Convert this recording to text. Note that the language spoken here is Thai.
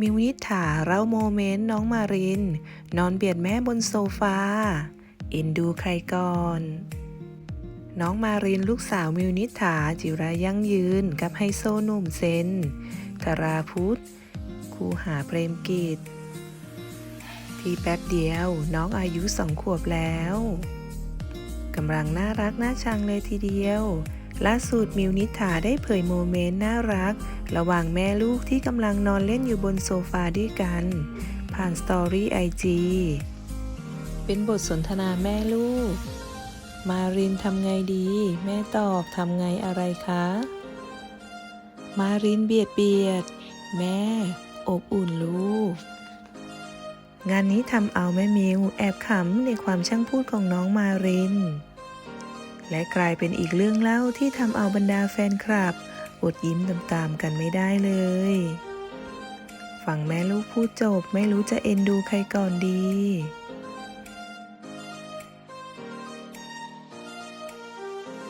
มิวนิษฐาเล่าโมเมนต์น้องมาริน นอนเบียดแม่บนโซฟาเอ็นดูใครก่อน น้องมารินลูกสาวมิวนิษฐาจิรายั่งยืนกับไฮโซหนุ่มเซนธราพุทธคูหาเปรมกิจพี่แป๊บเดียวน้องอายุสองขวบแล้ว กำลังน่ารักน่าชังเลยทีเดียว ล่าสุดมิวนิษฐาได้เผยโมเมนต์น่ารัก ระหว่างแม่ลูกที่กำลังนอนเล่นอยู่บนโซฟาด้วยกัน ผ่านสตอรี่ไอจีเป็นบทสนทนาแม่ลูก มารินทำไงดี แม่ตอบทำไงอะไรคะ มารินเบียดเบียด แม่ อบอุ่นลูก งานนี้ทำเอาแม่มิวแอบขำในความช่างพูดของน้องมาริน และกลายเป็นอีกเรื่องเล่าที่ทำเอาบรรดาแฟนคลับ อดยิ้มตามๆกันไม่ได้เลย ฝั่งแม่ลูกพูดจบไม่รู้จะเอ็นดูใครก่อนดี